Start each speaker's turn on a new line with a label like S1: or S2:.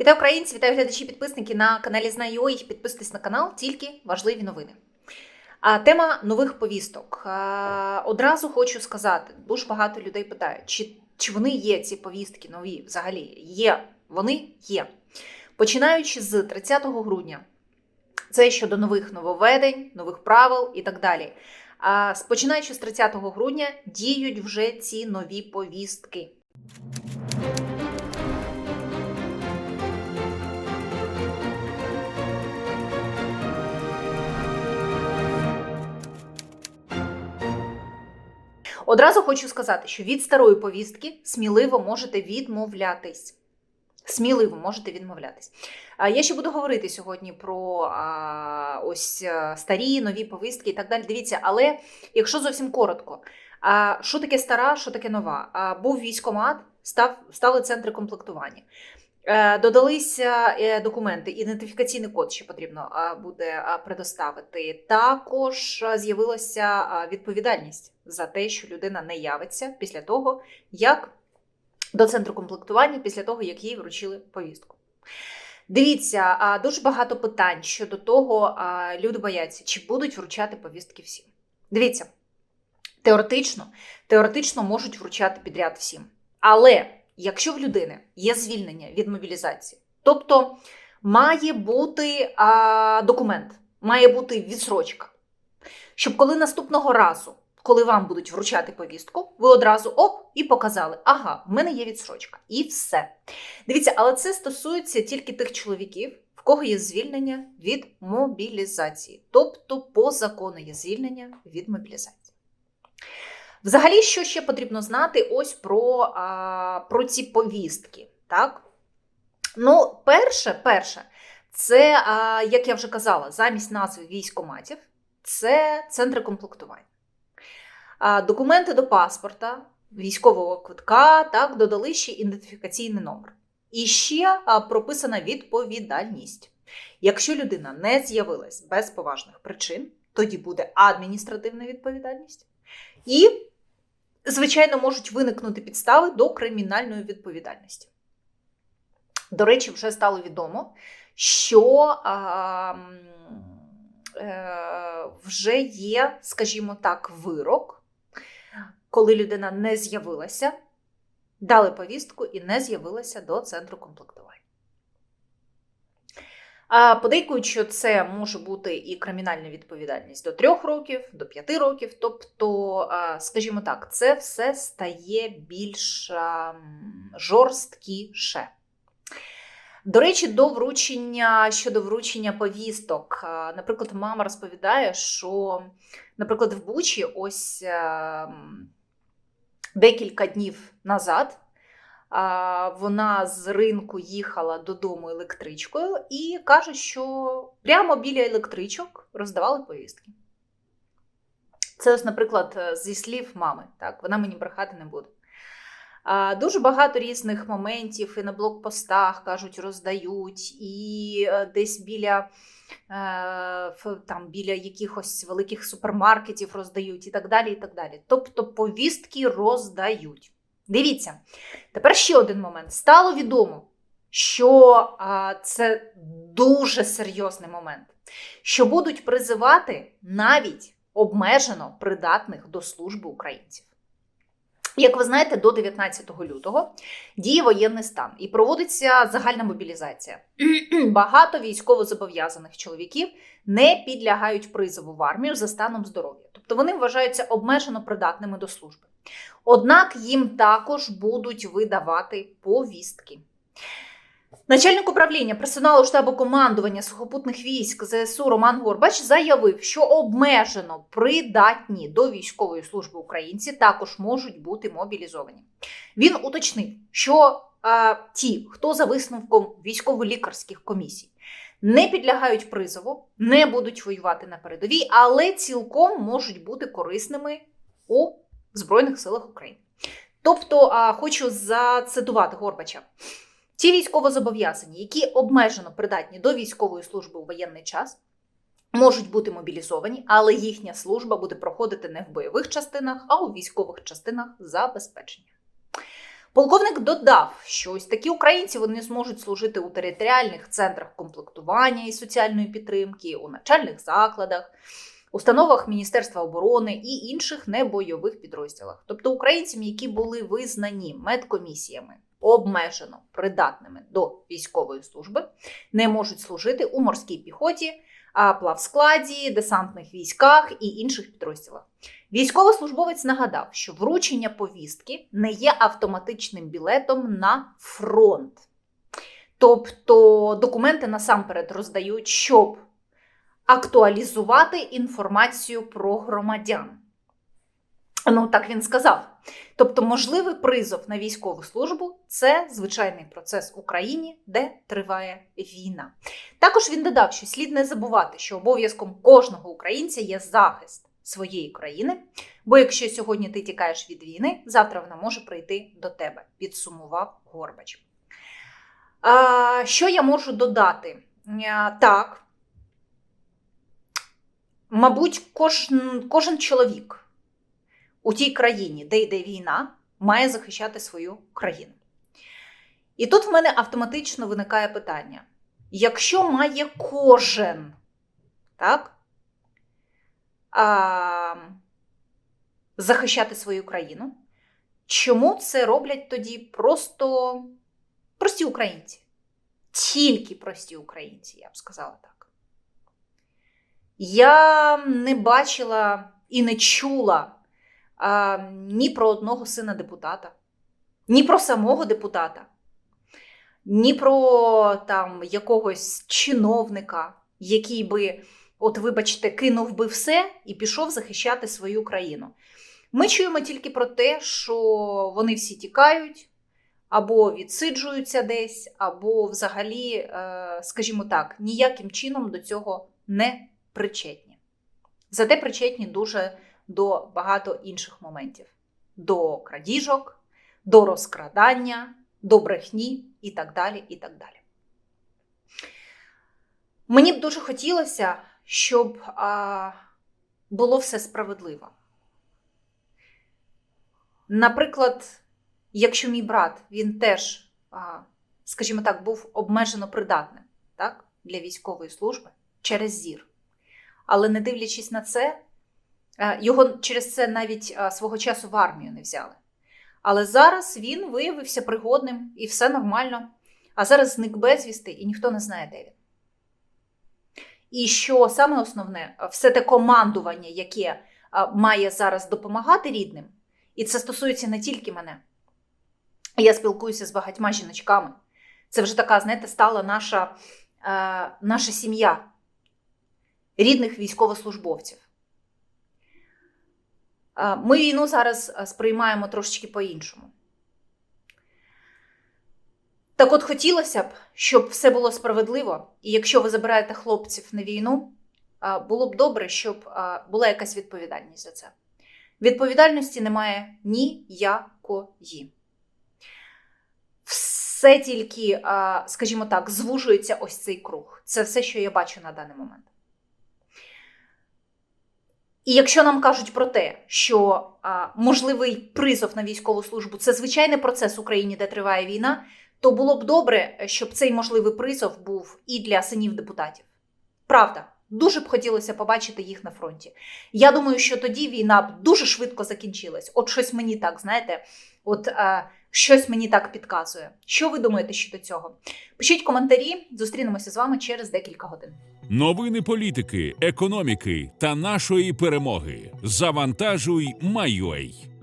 S1: Вітаю українці, вітаю глядачі, підписники на каналі Знаю. Підписуйтесь на канал, тільки важливі новини. А тема нових повісток. Одразу хочу сказати: дуже багато людей питають, чи, чи вони є ці повістки нові взагалі? Є, вони є. Починаючи з 30 грудня, це щодо нових нововведень, нових правил і так далі. А, починаючи з 30 грудня, діють вже ці нові повістки. Одразу хочу сказати, що від старої повістки сміливо можете відмовлятись. Сміливо можете відмовлятись. Я ще буду говорити сьогодні про а, ось старі нові повістки і так далі. Дивіться, але якщо зовсім коротко, а, що таке стара, що таке нова? А, Був військомат, став, стали центри комплектування. Е, Додалися е, документи, ідентифікаційний код ще потрібно буде предоставити. Також з'явилася відповідальність за те, що людина не явиться після того, як до центру комплектування, після того, як їй вручили повістку. Дивіться, дуже багато питань щодо того, люди бояться, чи будуть вручати повістки всім. Дивіться, теоретично, теоретично можуть вручати підряд всім. Але якщо в людини є звільнення від мобілізації, тобто має бути документ, має бути відсрочка, щоб коли наступного разу, коли вам будуть вручати повістку, ви одразу оп і показали, ага, в мене є відсрочка, і все. Дивіться, але це стосується тільки тих чоловіків, в кого є звільнення від мобілізації, тобто по закону є звільнення від мобілізації. Взагалі, що ще потрібно знати ось про, а, про ці повістки. Так? Ну, перше, перше, це, а, як я вже казала, замість назви військоматів, це центри комплектування. Документи до паспорта, військового квитка, так, додали ще ідентифікаційний номер. І ще прописана відповідальність. Якщо людина не з'явилась без поважних причин, тоді буде адміністративна відповідальність. І звичайно, можуть виникнути підстави до кримінальної відповідальності. До речі, вже стало відомо, що а, е, вже є, скажімо так, вирок, коли людина не з'явилася, дали повістку і не з'явилася до центру комплектування. А Подейкують, що це може бути і кримінальна відповідальність до трьох років, до п'яти років. Тобто, скажімо так, це все стає більш жорсткіше. До речі, до вручення щодо вручення повісток, наприклад, мама розповідає, що, наприклад, в Бучі ось декілька днів назад вона з ринку їхала додому електричкою і каже, що прямо біля електричок роздавали повістки. Це, ось, наприклад, зі слів мами, так, вона мені брехати не буде. Дуже багато різних моментів і на блокпостах кажуть, роздають, і е, десь біля е, там, біля якихось великих супермаркетів роздають, і так далі. і так далі. Тобто повістки роздають. Дивіться, тепер ще один момент. Стало відомо, що це дуже серйозний момент, що будуть призивати навіть обмежено придатних до служби українців. Як ви знаєте, до 19 лютого діє воєнний стан і проводиться загальна мобілізація. Багато військовозобов'язаних чоловіків не підлягають призову в армію за станом здоров'я, тобто вони вважаються обмежено придатними до служби. Однак їм також будуть видавати повістки. Начальник управління персоналу штабу командування сухопутних військ ЗСУ Роман Горбач заявив, що обмежено придатні до військової служби українці також можуть бути мобілізовані. Він уточнив, що а, ті, хто за висновком військово-лікарських комісій, не підлягають призову, не будуть воювати на передовій, але цілком можуть бути корисними у Збройних силах України. Тобто, а, хочу зацитувати Горбача. Ті військовозобов'язані, які обмежено придатні до військової служби у воєнний час, можуть бути мобілізовані, але їхня служба буде проходити не в бойових частинах, а у військових частинах забезпечення. Полковник додав, що ось такі українці вони зможуть служити у територіальних центрах комплектування і соціальної підтримки, у навчальних закладах, установах Міністерства оборони і інших небойових підрозділах. Тобто українцям, які були визнані медкомісіями обмежено придатними до військової служби, не можуть служити у морській піхоті, плавскладі, десантних військах і інших підрозділах. Військовослужбовець нагадав, що вручення повістки не є автоматичним білетом на фронт. Тобто документи насамперед роздають, щоб актуалізувати інформацію про громадян. Ну, так він сказав. Тобто, можливий призов на військову службу це звичайний процес в Україні, де триває війна. Також він додав, що слід не забувати, що обов'язком кожного українця є захист своєї країни. Бо якщо сьогодні ти тікаєш від війни, завтра вона може прийти до тебе, підсумував Горбач. А, Що я можу додати? Так, мабуть, кожен, кожен чоловік у тій країні, де йде війна, має захищати свою країну. І тут в мене автоматично виникає питання: якщо має кожен, так? А, захищати свою країну, чому це роблять тоді просто прості українці? Тільки прості українці, я б сказала так. Я не бачила і не чула а, ні про одного сина депутата, ні про самого депутата, ні про там якогось чиновника, який би, от, вибачте, кинув би все і пішов захищати свою країну. Ми чуємо тільки про те, що вони всі тікають, або відсиджуються десь, або взагалі, е, скажімо так, ніяким чином до цього не причетні. Зате причетні дуже до багато інших моментів: до крадіжок, до розкрадання, до брехні і так далі. і так далі. Мені б дуже хотілося, щоб а, було все справедливо. Наприклад, якщо мій брат він теж, а, скажімо так, був обмежено придатним так, для військової служби через зір. Але не дивлячись на це, його через це навіть е, свого часу в армію не взяли. Але зараз він виявився пригодним і все нормально. А зараз зник безвісти, і ніхто не знає, де він. І що саме основне, все те командування, яке е, має зараз допомагати рідним, і це стосується не тільки мене. Я спілкуюся з багатьма жіночками. Це вже така, знаєте, стала наша, наша сім'я рідних військовослужбовців. Ми війну зараз сприймаємо трошечки по-іншому. Так от хотілося б, щоб все було справедливо, і якщо ви забираєте хлопців на війну, було б добре, щоб була якась відповідальність за це. Відповідальності немає ніякої. Все тільки, скажімо так, звужується ось цей круг. Це все, що я бачу на даний момент. І якщо нам кажуть про те, що а, можливий призов на військову службу це звичайний процес в Україні, де триває війна, то було б добре, щоб цей можливий призов був і для синів депутатів. Правда, дуже б хотілося побачити їх на фронті. Я думаю, що тоді війна б дуже швидко закінчилась. От щось мені так, знаєте, от а, щось мені так підказує. Що ви думаєте щодо цього? Пишіть коментарі, зустрінемося з вами через декілька годин.
S2: Новини політики, економіки та нашої перемоги. Завантажуй, Майой.